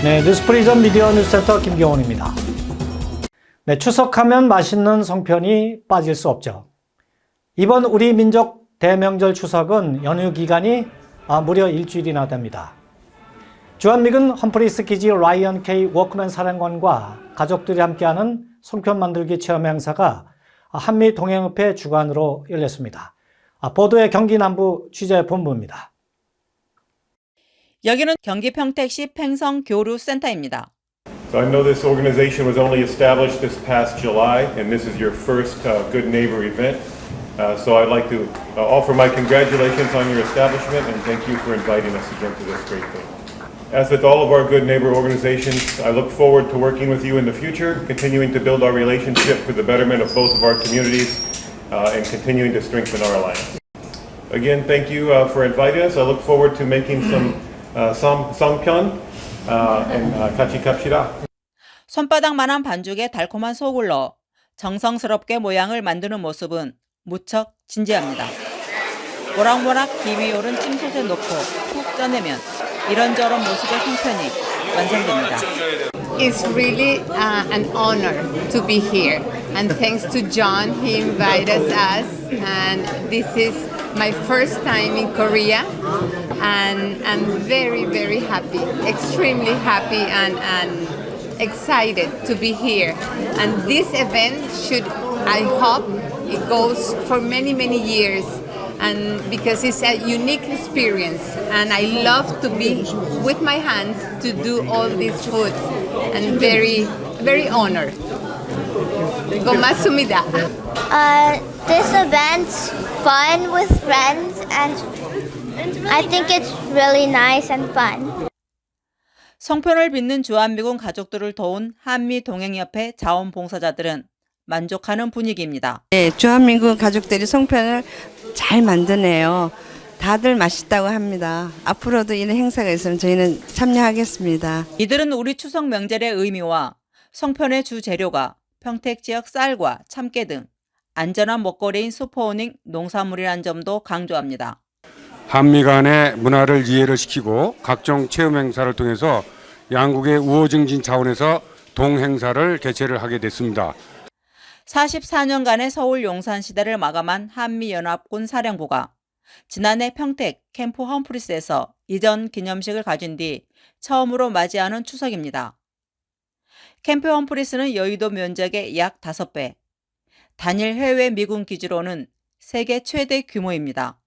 네, 뉴스프리전 미디어 뉴스센터 김경원입니다. 네, 추석하면 맛있는 송편이 빠질 수 없죠. 이번 우리 민족 대명절 추석은 연휴 기간이 아, 무려 일주일이나 됩니다. 주한미군 험프리스 기지 라이언 K 워크맨 사령관과 가족들이 함께하는 송편 만들기 체험 행사가 한미 동행협회 주관으로 열렸습니다. 아, 보도의 경기 남부 취재 본부입니다. 여기는 경기 평택시 팽성 교류 센터입니다. So I know this organization was only established this past July, and this is your first uh, Good Neighbor event. Uh, so I'd like to uh, offer my congratulations on your establishment and thank you for inviting us again to this great thing. As with all of our Good Neighbor organizations, I look forward to working with you in the future, continuing to build our relationship for the betterment of both of our communities uh, and continuing to strengthen our alliance. Again, thank you uh, for inviting us. I look forward to making some some songpyeon uh, and uh, 같이 갑시다. 손바닥만한 반죽에 달콤한 속을 넣어 정성스럽게 모양을 만드는 모습은 무척 진지합니다. 모락모락 김이 오른 찜솥에 넣고 푹 쪄내면 이런저런 모습의 송편이 완성됩니다. It's really uh, an honor to be here. And thanks to John, he invited us. And this is my first time in Korea. And I'm very, very happy, extremely happy and, and excited to be here. And this event should, I hope, it goes for many, many years. And because it's a unique experience, and I love to be with my hands to do all this food, and very, very honored. 고맙습니다. Uh, this event's fun with friends, and I think it's really nice and fun. 송편을 빚는 주한미군 가족들을 도운 한미 동행협회 자원봉사자들은 만족하는 분위기입니다. 네, 주한민국 가족들이 송편을 잘 만드네요. 다들 맛있다고 합니다. 앞으로도 이런 행사가 있으면 저희는 참여하겠습니다. 이들은 우리 추석 명절의 의미와 송편의 주 재료가 평택 지역 쌀과 참깨 등 안전한 먹거리인 슈퍼오닝 농산물이라는 점도 강조합니다. 한미 간의 문화를 이해를 시키고 각종 체험 행사를 통해서 양국의 우호 증진 차원에서 동행사를 개최를 하게 됐습니다. 44년간의 서울 용산 시대를 마감한 한미연합군 사령부가 지난해 평택 캠프 험프리스에서 이전 기념식을 가진 뒤 처음으로 맞이하는 추석입니다. 캠프 험프리스는 여의도 면적의 약 5배, 단일 해외 미군 기지로는 세계 최대 규모입니다.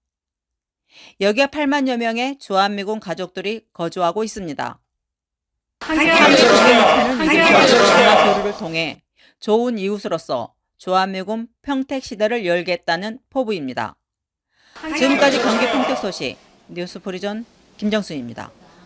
여기에 8만여 명의 주한미군 가족들이 거주하고 있습니다. 교류를 통해 좋은 이웃으로서 주한미군 평택 시대를 열겠다는 포부입니다. 지금까지 경기 평택 소식 뉴스 프리전 김정순입니다.